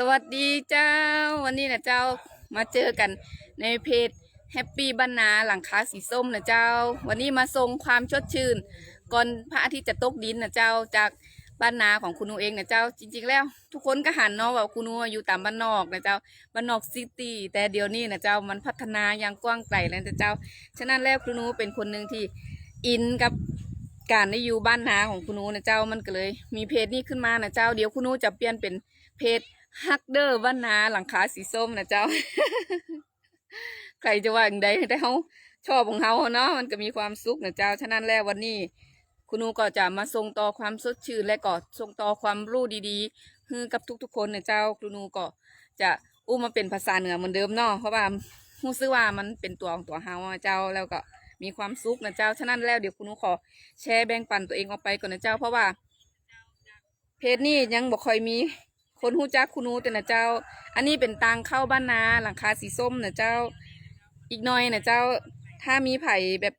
สวัสดีเจ้า วันนี้นะเจ้ามาเจอกันในเพจแฮปปี้บ้านนาหลังคาสีส้มนะเจ้า วันนี้มาส่งความชดชื่น ก่อนพระอาทิตย์จะตกดินนะเจ้าจากบ้านนาของคุณนูเองนะเจ้า จริง ๆ แล้ว ทุกคนก็หันเนาะว่าคุณนูอยู่ตามบ้านนอกนะเจ้าบ้านนอกซิตี้แต่เดี๋ยวนี้นะเจ้ามันพัฒนาอย่างกว้างไกลแล้วนะเจ้าฉะนั้นแล้วคุณนูเป็นคนหนึ่งที่อินกับการได้อยู่บ้านนาของคุณนูนะเจ้ามันก็เลย มีเพจนี้ขึ้นมานะเจ้า เดี๋ยวคุณนูจะเปลี่ยนเป็นเพจ ฮักเดอร์บ้านนาหลังคาสีส้มนะเจ้า ใครจะว่าอย่างใดแต่เขาชอบของเขาเนาะมันก็มีความสุขนะเจ้า ฉะนั้นแล้ววันนี้ คุณนูก็จะมาส่งต่อความสดชื่นและก็ส่งต่อความรู้ดีๆให้กับทุกๆคนนะเจ้า คุณนูก็จะอู้มาเป็นภาษาเหนือเหมือนเดิมเนาะเพราะว่ารู้สึกว่ามันเป็นตัวของตัวเฮาเจ้าแล้วก็มีความสุขนะเจ้า ฉะนั้นแล้วเดี๋ยวคุณนูขอแชร์แบ่งปันตัวเองออกไปก่อนนะเจ้า เพราะว่าเพจนี้ยังบอกค่อยมี คนหู้จักคุณูแต่นะเจ้า อันนี้เป็นตังเข้าบ้านนาหลังคาสีส้มนะเจ้า อีกหน่อยนะเจ้า ถ้ามีไผ่แบบ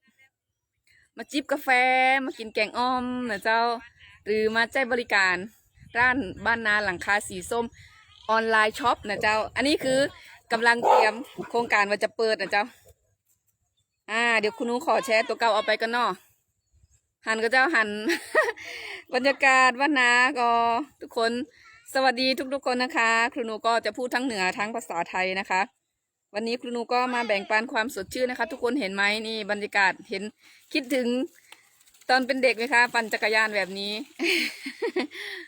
มาจิบกาแฟ มากินแกงอ้อมนะเจ้า หรือมาใจบริการร้านบ้านนาหลังคาสีส้มออนไลน์ช็อปนะเจ้า อันนี้คือกำลังเตรียมโครงการว่าจะเปิดนะเจ้า อ่า เดี๋ยวคุณนูขอแชร์ตัวเก่าเอาไปกันเนาะหันก็เจ้าหัน บรรยากาศวันนาก็ทุกคน สวัสดีทุกๆคนนะคะ ครูนูก็จะพูดทั้งเหนือทั้งภาษาไทยนะคะ วันนี้ครูนูก็มาแบ่งปันความสดชื่นนะคะ ทุกคนเห็นไหมนี่บรรยากาศเห็นคิดถึงตอนเป็นเด็กไหมคะปั่นจักรยานแบบนี้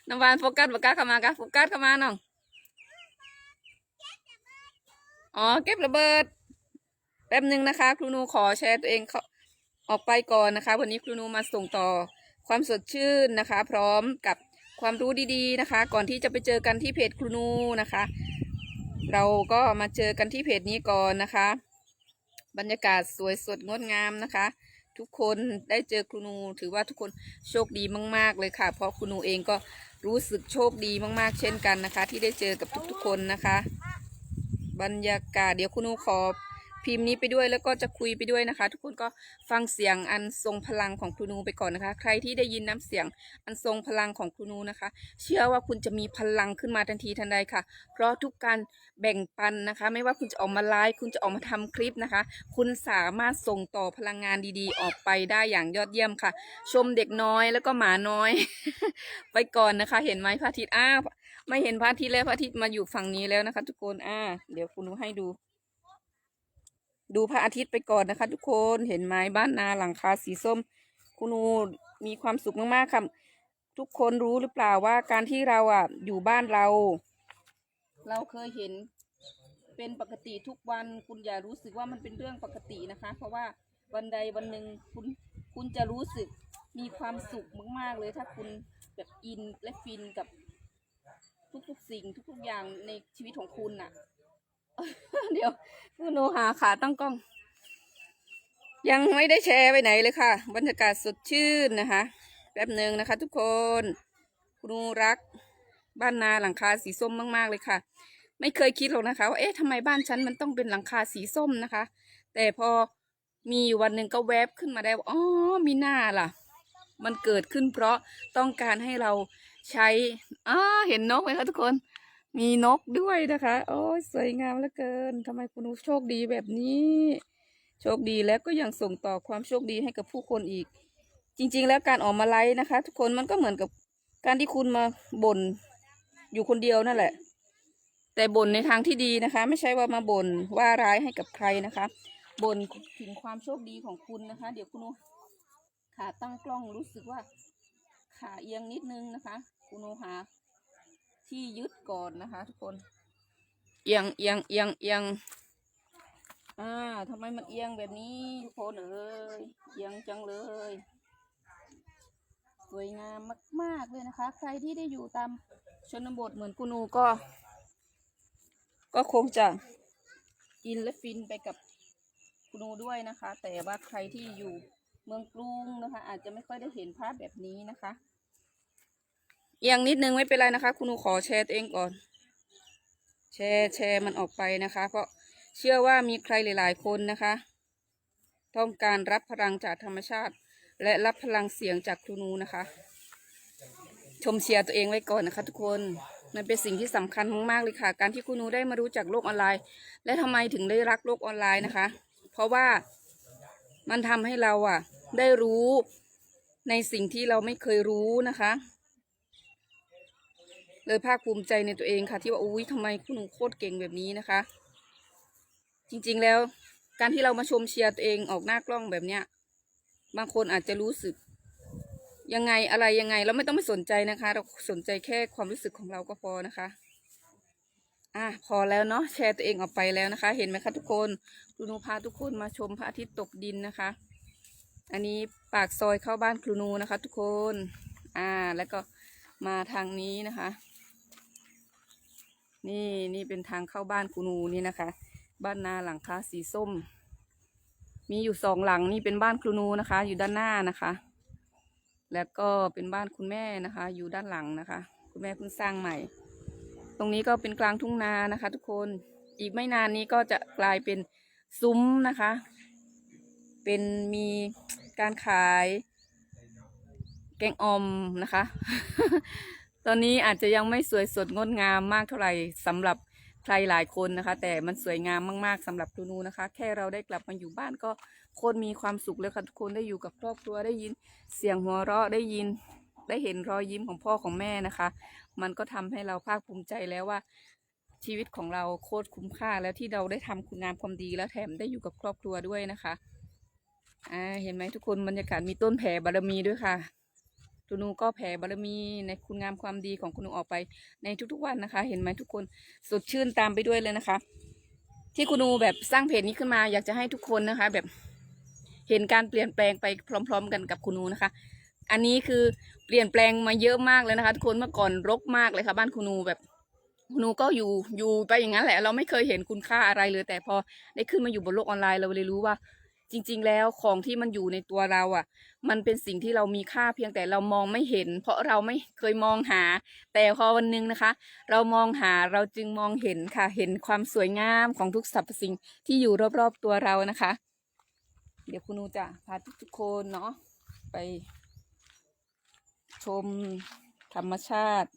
น้ำหวานโฟกัสโฟกัสเข้ามากะโฟกัสเข้ามาน้องอ๋อเก็บระเบิด แป๊บหนึ่งนะคะ ครูนูขอแชร์ตัวเองเขาออกไปก่อนนะคะ วันนี้ครูนูมาส่งต่อความสดชื่นนะคะ พร้อมกับ ความรู้ดีๆนะคะ ก่อนที่จะไปเจอกันที่เพจครูนูนะคะ เราก็มาเจอกันที่เพจนี้ก่อนนะคะ บรรยากาศสวยสดงดงามนะคะ ทุกคนได้เจอครูนู ถือว่าทุกคนโชคดีมากๆเลยค่ะ เพราะครูนูเองก็รู้สึกโชคดีมากๆ เช่นกันนะคะ ที่ได้เจอกับทุกๆคนนะคะ บรรยากาศเดี๋ยวครูนูขอ พิมพ์นี้ไปด้วยแล้วก็จะคุยไปด้วยนะคะ ทุกคนก็ฟังเสียงอันทรงพลังของครูนูไปก่อนนะคะ ใครที่ได้ยินน้ำเสียงอันทรงพลังของครูนูนะคะ เชื่อว่าคุณจะมีพลังขึ้นมาทันทีทันใดค่ะ เพราะทุกการแบ่งปันนะคะ ไม่ว่าคุณจะออกมาไลฟ์คุณจะออกมาทำคลิปนะคะ คุณสามารถส่งต่อพลังงานดีๆ ออกไปได้อย่างยอดเยี่ยมค่ะ ชมเด็กน้อยแล้วก็หมาน้อย ไปก่อนนะคะ เห็นไหมพระอาทิตย์อ้าไม่เห็นพระอาทิตย์แล้วพระอาทิตย์มาอยู่ฝั่งนี้แล้วนะคะ ทุกคนอ่า เดี๋ยวครูนูให้ดู ดูพระอาทิตย์ไปก่อนนะคะ ทุกคนเห็นไหมบ้านนาหลังคาสีส้ม คุณูมีความสุขมากๆค่ะทุกคนรู้หรือเปล่าว่าการที่เราอะอยู่บ้านเรา เราเคยเห็นเป็นปกติทุกวันคุณอย่ารู้สึกว่ามันเป็นเรื่องปกตินะคะ เพราะว่าวันใดวันหนึ่งคุณคุณจะรู้สึกมีความสุขมาก ๆ เลยถ้าคุณแบบอินและฟินกับทุกๆสิ่งทุกๆอย่างในชีวิตของคุณน่ะ เดี๋ยวคุณโนหาขาตั้งกล้อง ยังไม่ได้แชร์ไปไหนเลยค่ะ บรรยากาศสดชื่นนะคะ แป๊บหนึ่งนะคะ ทุกคนคุณูรัก บ้านนาหลังคาสีส้มมาก ๆ เลยค่ะ ไม่เคยคิดหรอกนะคะว่าเอ๊ะทำไมบ้านฉันมันต้องเป็นหลังคาสีส้มนะคะ แต่พอมีวันหนึ่งก็แวบขึ้นมาได้ว่าอ๋อมีหน้าล่ะ มันเกิดขึ้นเพราะต้องการให้เราใช้อ่าเห็นนกไหมคะทุกคน มีนกด้วยนะคะ โอ้ยสวยงามเหลือเกินทำไมคุณนุโชคดีแบบนี้ โชคดีแล้วก็ยังส่งต่อความโชคดีให้กับผู้คนอีก จริง ๆ แล้วการออกมาไลฟ์นะคะ ทุกคนมันก็เหมือนกับการที่คุณมาบ่นอยู่คนเดียวนั่นแหละ แต่บ่นในทางที่ดีนะคะ ไม่ใช่ว่ามาบ่นว่าร้ายให้กับใครนะคะบ่นถึงความโชคดีของคุณนะคะ เดี๋ยวคุณนุขาตั้งกล้องรู้สึกว่าขาเอียงนิดนึงนะคะ คุณนุหา ที่ยึดก่อนนะคะ ทุกคนเอียงเอียงเอียงเอียงอ่าทำไมมันเอียงแบบนี้ ทุกคนเอ้ยเอียงจังเลยสวยงามมาก ๆ เลยนะคะ ใครที่ได้อยู่ตามชนบทเหมือนกูนูก็ ก็คงจะอินและฟินไปกับกูนูด้วยนะคะ แต่ว่าใครที่อยู่เมืองกรุงนะคะ อาจจะไม่ค่อยได้เห็นภาพแบบนี้นะคะ เอียงนิดนึงไม่เป็นไรนะคะ คุณหนูขอแชร์ตัวเองก่อน แชร์แชร์มันออกไปนะคะ เพราะเชื่อว่ามีใครหลาย ๆ คนนะคะ ต้องการรับพลังจากธรรมชาติ และรับพลังเสียงจากครูนูนะคะ ชมเชียร์ตัวเองไว้ก่อนนะคะ ทุกคนมันเป็นสิ่งที่สำคัญมากๆเลยค่ะ การที่คุณหนูได้มารู้จักโลกออนไลน์ และทำไมถึงได้รักโลกออนไลน์นะคะ เพราะว่ามันทำให้เราอะ ได้รู้ในสิ่งที่เราไม่เคยรู้นะคะ เลยภาคภูมิใจในตัวเองค่ะ ที่ว่าอุ้ยทำไมคุณหนูโคตรเก่งแบบนี้นะคะ จริงๆแล้วการที่เรามาชมเชียร์ตัวเองออกหน้ากล้องแบบเนี้ย บางคนอาจจะรู้สึก ยังไงอะไรยังไงเราไม่ต้องไปสนใจนะคะ เราสนใจแค่ความรู้สึกของเราก็พอนะคะอะพอแล้วเนาะแชร์ตัวเองออกไปแล้วนะคะ เห็นไหมคะทุกคนครูนูพาทุกคนมาชมพระอาทิตย์ตกดินนะคะ อันนี้ปากซอยเข้าบ้านครูนูนะคะ ทุกคน อ่าแล้วก็มาทางนี้นะคะ นี่นี่เป็นทางเข้าบ้านครูนูนี่นะคะ บ้านนาหลังคาสีส้ม มีอยู่สองหลังนี่เป็นบ้านครูนูนะคะ อยู่ด้านหน้านะคะ แล้วก็เป็นบ้านคุณแม่นะคะ อยู่ด้านหลังนะคะ คุณแม่เพิ่งสร้างใหม่ ตรงนี้ก็เป็นกลางทุ่งนานะคะ ทุกคนอีกไม่นานนี้ก็จะกลายเป็นซุ้มนะคะ เป็นมีการขาย แกงออมนะคะ อนนี้อาจจะยังไม่สวยสดงดงามมากเท่าไหร่สำหรับใครหลายคนนะคะ แต่มันสวยงามมากๆสำหรับตูนูนะคะ แค่เราได้กลับมาอยู่บ้านก็โคนมีความสุขเลยค่ะทุกคนได้อยู่กับครอบครัวได้ยินเสียงหัวเราะได้ยินได้เห็นรอยยิ้มของพ่อของแม่นะคะ มันก็ทำให้เราภาคภูมิใจแล้วว่าชีวิตของเราโคตรคุ้มค่าแล้วที่เราได้ทำคุณงามความดีแล้วแถมได้อยู่กับครอบครัวด้วยนะคะอ่าเห็นไหมทุกคนบรรยากาศมีต้นแผ่บารมีด้วยค่ะ ตูนูก็แผ่บารมีในคุณงามความดีของคุณนูออกไปในทุกๆวันนะคะ เห็นไหมทุกคนสดชื่นตามไปด้วยเลยนะคะ ที่คุณนูแบบสร้างเพจนี้ขึ้นมา อยากจะให้ทุกคนนะคะ แบบเห็นการเปลี่ยนแปลงไปพร้อม ๆ กันกับคุณนูนะคะ อันนี้คือเปลี่ยนแปลงมาเยอะมากเลยนะคะทุกคนเมื่อก่อนรกมากเลยค่ะ บ้านคุณนูแบบคุณนูก็อยู่อยู่ไปอย่างนั้นแหละ เราไม่เคยเห็นคุณค่าอะไรเลย แต่พอได้ขึ้นมาอยู่บนโลกออนไลน์เราเลยรู้ว่า จริง ๆ แล้วของที่มันอยู่ในตัวเราอะ มันเป็นสิ่งที่เรามีค่าเพียงแต่เรามองไม่เห็น เพราะเราไม่เคยมองหา แต่พอวันหนึงนะคะ เรามองหาเราจึงมองเห็นค่ะ เห็นความสวยงามของทุกสรรพสิ่งที่อยู่รอบๆตัวเรานะคะ เดี๋ยวคุณนูจะพาทุกๆคนเนาะไปชมธรรมชาติ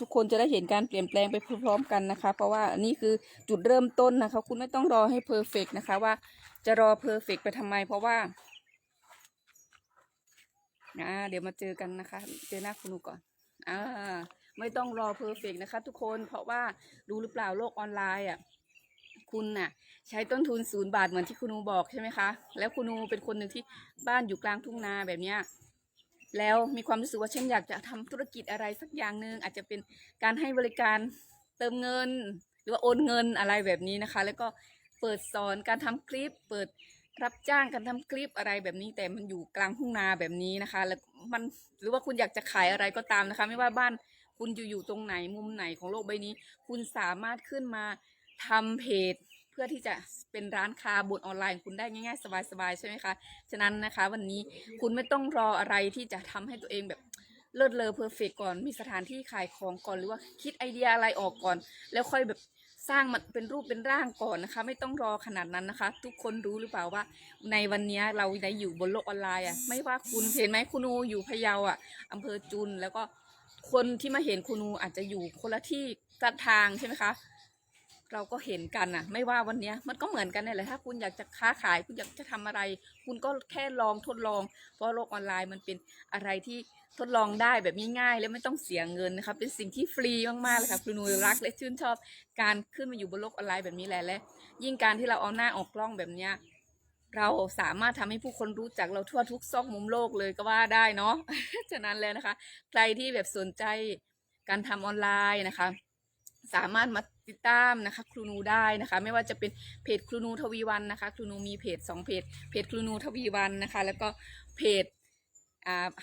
ทุกคนจะได้เห็นการเปลี่ยนแปลงไปพร้อมๆกันนะคะ เพราะว่านี่คือจุดเริ่มต้นนะคะ คุณไม่ต้องรอให้เพอร์เฟกนะคะ ว่าจะรอเพอร์เฟกไปทำไม เพราะว่าอ่าเดี๋ยวมาเจอกันนะคะ เจอหน้าคุณหนูก่อนอ่าไม่ต้องรอเพอร์เฟกนะคะ ทุกคนเพราะว่ารู้หรือเปล่าโลกออนไลน์อะคุณน่ะ ใช้ต้นทุนศูนย์บาทเหมือนที่คุณนูบอกใช่ไหมคะ แล้วคุณนูเป็นคนหนึ่งที่บ้านอยู่กลางทุ่งนาแบบเนี้ย แล้วมีความรู้สึกว่าฉันอยากจะทำธุรกิจอะไรสักอย่างหนึ่งอาจจะเป็นการให้บริการเติมเงิน หรือว่าโอนเงินอะไรแบบนี้นะคะ แล้วก็เปิดสอนการทำคลิป เปิดรับจ้างการทำคลิปอะไรแบบนี้แต่มันอยู่กลางทุ่งนาแบบนี้นะคะ แล้วมันหรือว่าคุณอยากจะขายอะไรก็ตามนะคะ ไม่ว่าบ้านคุณอยู่อยู่ตรงไหนมุมไหนของโลกใบนี้ คุณสามารถขึ้นมาทำเพจ พื่อที่จะเป็นร้านค้าบนออนไลน์ของคุณได้ง่ายๆ สบายๆใช่ไหมคะฉะนั้นนะคะ วันนี้คุณไม่ต้องรออะไรที่จะทำให้ตัวเองแบบเลิศเลอเพอร์เฟกก่อนมีสถานที่ขายของก่อนหรือว่าคิดไอเดียอะไรออกก่อน แล้วค่อยแบบสร้างมันเป็นรูปเป็นร่างก่อนนะคะ ไม่ต้องรอขนาดนั้นนะคะ ทุกคนรู้หรือเปล่าว่า ในวันนี้เราได้อยู่บนโลกออนไลน์อะไม่ว่าคุณเห็นไหมคุณูอยู่พะเยาอะอำเภอจุนแล้วก็คนที่มาเห็นคุณูอาจจะอยู่คนละที่ทางใช่ไหมคะ เราก็เห็นกันน่ะไม่ว่าวันนี้มันก็เหมือนกันนี่แหละถ้าคุณอยากจะค้าขาย คุณอยากจะทำอะไร คุณก็แค่ลองทดลอง เพราะโลกออนไลน์มันเป็นอะไรที่ทดลองได้แบบง่ายๆ และไม่ต้องเสียเงินนะคะเป็นสิ่งที่ฟรีมากๆเลยค่ะคุณนูรักและชื่นชอบการขึ้นมาอยู่บนโลกออนไลน์แบบนี้แหละและ ยิ่งการที่เราเอาหน้าออกกล้องแบบเนี้ยเราสามารถทำให้ผู้คนรู้จักเราทั่วทุกซอกมุมโลกเลยก็ว่าได้เนาะฉะนั้นแล้วนะคะ ใครที่แบบสนใจการทำออนไลน์นะคะ สามารถมาติดตามนะคะครูนูได้นะคะ ไม่ว่าจะเป็นเพจครูนูทวีวันนะคะ ครูนูมีเพจสองเพจเพจครูนูทวีวันนะคะ แล้วก็เพจ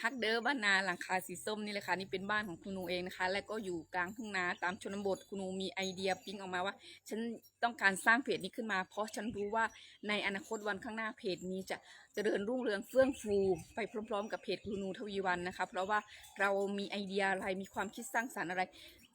ฮักเดอร์บ้านนาหลังคาสีส้มนี่เลยค่ะนี่เป็นบ้านของครูนูเองนะคะ และก็อยู่กลางทุ่งนาตามชนบทครูนูมีไอเดียปิ๊งออกมาว่า ฉันต้องการสร้างเพจนี้ขึ้นมา เพราะฉันรู้ว่าในอนาคตวันข้างหน้าเพจนี้จะเจริญรุ่งเรืองเฟื่องฟูไปพร้อม ๆ กับเพจครูนูทวีวันนะคะ เพราะว่าเรามีไอเดียอะไรมีความคิดสร้างสรรค์อะไร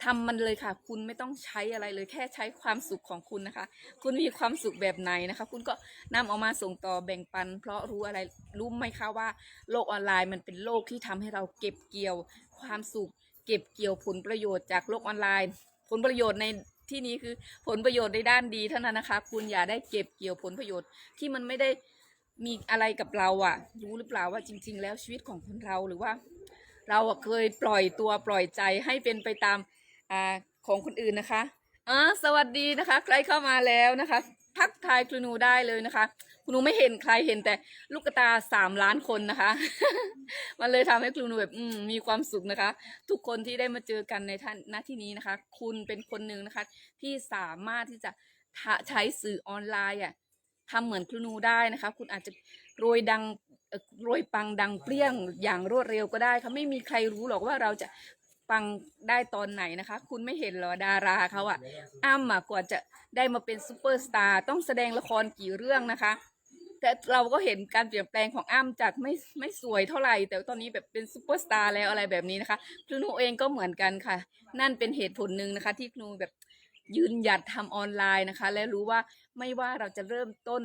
ทำมันเลยค่ะ คุณไม่ต้องใช้อะไรเลยแค่ใช้ความสุขของคุณนะคะ คุณมีความสุขแบบไหนนะคะ คุณก็นำเอามาส่งต่อแบ่งปัน เพราะรู้อะไรรู้ไหมคะว่า โลกออนไลน์มันเป็นโลกที่ทำให้เราเก็บเกี่ยว ความสุข เก็บเกี่ยวผลประโยชน์จากโลกออนไลน์ ผลประโยชน์ในที่นี้คือผลประโยชน์ในด้านดีเท่านั้นนะคะ คุณอย่าได้เก็บเกี่ยวผลประโยชน์ที่มันไม่ได้มีอะไรกับเราอะรู้หรือเปล่าว่าจริง ๆ แล้วชีวิตของคนเราหรือว่า เราเคยปล่อยตัวปล่อยใจให้เป็นไปตาม อ่าของคนอื่นนะคะอ่าสวัสดีนะคะ ใครเข้ามาแล้วนะคะ ทักทายครูหนูได้เลยนะคะครูหนูไม่เห็นใครเห็นแต่ลูกตาสามล้านคนนะคะ มันเลยทำให้ครูหนูแบบมมีความสุขนะคะ ทุกคนที่ได้มาเจอกันในท่านหน้าที่นี้นะคะ คุณเป็นคนหนึ่งนะคะ ที่สามารถที่จะใช้สื่อออนไลน์อะทำเหมือนครูหนูได้นะคะ คุณอาจจะโรยดังเอ่อโรยปังดังเปรี้ยงอย่างรวดเร็วก็ได้ค่ะไม่มีใครรู้หรอกว่าเราจะ ปังได้ตอนไหนนะคะ คุณไม่เห็นเหรอดาราเขาอะอ้ำอะกว่าจะได้มาเป็นซูเปอร์สตาร์ต้องแสดงละครกี่เรื่องนะคะ แต่เราก็เห็นการเปลี่ยนแปลงของอ้ำจากไม่ไม่สวยเท่าไหร่ แต่ตอนนี้แบบเป็นซูเปอร์สตาร์แล้วอะไรแบบนี้นะคะครูหนูเองก็เหมือนกันค่ะ นั่นเป็นเหตุผลหนึ่งนะคะ ที่ครูแบบยืนหยัดทำออนไลน์นะคะ และรู้ว่าไม่ว่าเราจะเริ่มต้น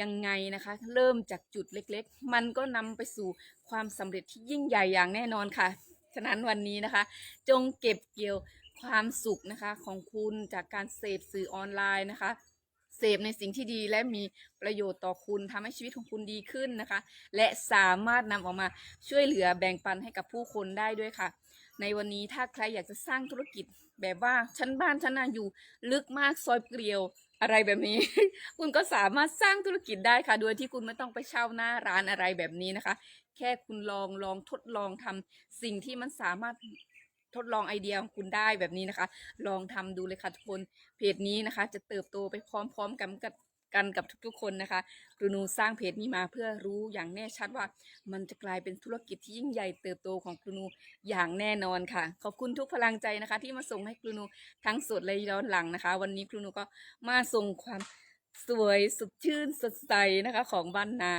ยังไงนะคะ เริ่มจากจุดเล็กๆ มันก็นำไปสู่ความสำเร็จที่ยิ่งใหญ่อย่างแน่นอนค่ะ ฉะนั้นวันนี้นะคะ จงเก็บเกี่ยวความสุขนะคะของคุณจากการเสพสื่อออนไลน์นะคะ เสพในสิ่งที่ดีและมีประโยชน์ต่อคุณทำให้ชีวิตของคุณดีขึ้นนะคะ และสามารถนำออกมาช่วยเหลือแบ่งปันให้กับผู้คนได้ด้วยค่ะ ในวันนี้ถ้าใครอยากจะสร้างธุรกิจแบบว่าชั้นบ้านชั้นนาอยู่ลึกมากซอยเปลี่ยว อะไรแบบนี้ คุณก็สามารถสร้างธุรกิจได้ค่ะ โดยที่คุณไม่ต้องไปเช่าหน้าร้านอะไรแบบนี้นะคะ แค่คุณลองลองทดลองทำสิ่งที่มันสามารถทดลองไอเดียของคุณได้แบบนี้นะคะ ลองทำดูเลยค่ะทุกคนเพจนี้นะคะ จะเติบโตไปพร้อมๆกันกับ กันกับทุกๆ คนนะคะครูนูสร้างเพจนี้มาเพื่อรู้อย่างแน่ชัดว่า มันจะกลายเป็นธุรกิจที่ยิ่งใหญ่เติบโตของครูนูอย่างแน่นอนค่ะ ขอบคุณทุกพลังใจนะคะ ที่มาส่งให้ครูนูทั้งสดและย้อนหลังนะคะ วันนี้ครูนูก็มาส่งความสวยสดชื่นสดใสนะคะ ของบ้านนา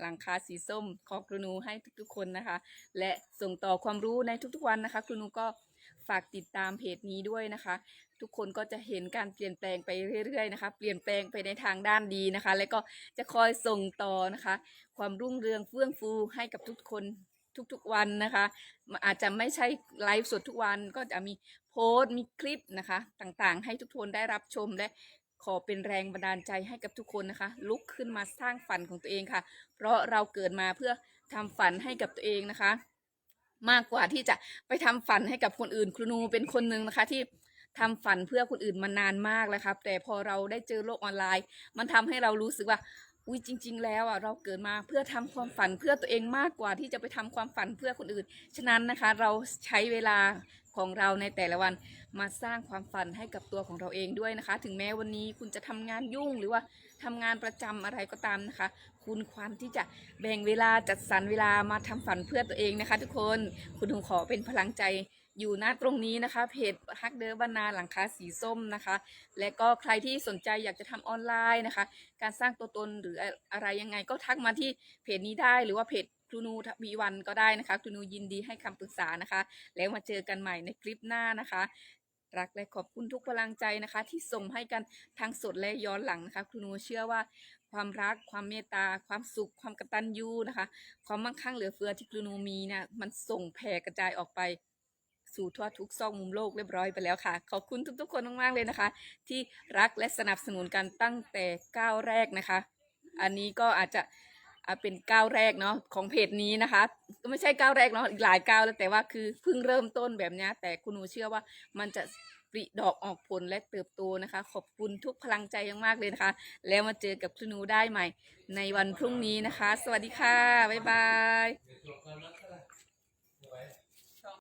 หลังคาสีส้มของครูนูให้ทุกๆคนนะคะ และส่งต่อความรู้ในทุกๆวันนะคะ ครูนูก็ฝากติดตามเพจนี้ด้วยนะคะ ทุกคนก็จะเห็นการเปลี่ยนแปลงไปเรื่อยๆนะคะ เปลี่ยนแปลงไปในทางด้านดีนะคะ และก็จะคอยส่งต่อนะคะ ความรุ่งเรืองเฟื่องฟูให้กับทุกคนทุกๆวันนะคะ อาจจะไม่ใช่ไลฟ์สดทุกวันก็จะมีโพสต์มีคลิปนะคะ ต่างๆ ให้ทุกคนได้รับชมและขอเป็นแรงบันดาลใจให้กับทุกคนนะคะ ลุกขึ้นมาสร้างฝันของตัวเองค่ะ เพราะเราเกิดมาเพื่อทำฝันให้กับตัวเองนะคะ มากกว่าที่จะไปทำฝันให้กับคนอื่น ครูนูเป็นคนหนึ่งนะคะที่ ทำฝันเพื่อคนอื่นมานานมากแล้วครับ แต่พอเราได้เจอโลกออนไลน์ มันทำให้เรารู้สึกว่าอุ้ยจริง ๆ แล้วอะเราเกิดมาเพื่อทำความฝันเพื่อตัวเองมากกว่าที่จะไปทำความฝันเพื่อคนอื่น ฉะนั้นนะคะเราใช้เวลาของเราในแต่ละวันมาสร้างความฝันให้กับตัวของเราเองด้วยนะคะ ถึงแม้วันนี้คุณจะทำงานยุ่งหรือว่าทำงานประจำอะไรก็ตามนะคะ คุณควรที่จะแบ่งเวลาจัดสรรเวลามาทำฝันเพื่อตัวเองนะคะ ทุกคนคุณหนูขอเป็นพลังใจ อยู่ณตรงนี้นะคะเพจฮักเดอร์บานาหลังคาสีส้มนะคะ และก็ใครที่สนใจอยากจะทำออนไลน์นะคะ การสร้างตัวตนหรืออะไรยังไงก็ทักมาที่เพจนี้ได้หรือว่าเพจครูนูวีวันก็ได้นะคะครูนูยินดีให้คำปรึกษานะคะ แล้วมาเจอกันใหม่ในคลิปหน้านะคะ รักและขอบคุณทุกพลังใจนะคะ ที่ส่งให้กันทั้งสดและย้อนหลังนะคะครูนูเชื่อว่าความรักความเมตตา ความสุข ความกตัญญูนะคะ ความมั่งคั่งเหลือเฟือที่ครูนูมีเนี่ยมันส่งแผ่กระจายออกไป สู่ทั่วทุกซอกมุมโลกเรียบร้อยไปแล้วค่ะ ขอบคุณทุกๆคนมากๆเลยนะคะ ที่รักและสนับสนุนกันตั้งแต่ก้าวแรกนะคะ อันนี้ก็อาจจะเป็นก้าวแรกเนาะของเพจนี้นะคะ ก็ไม่ใช่ก้าวแรกเนาะอีกหลายก้าวแล้วแต่ว่าคือเพิ่งเริ่มต้นแบบนี้แต่คุณหนูเชื่อว่ามันจะปริดอกออกผลและเติบโตนะคะ ขอบคุณทุกพลังใจมากๆเลยนะคะ แล้วมาเจอกับคุณหนูได้ใหม่ ในวันพรุ่งนี้นะคะ สวัสดีค่ะ บ๊ายบาย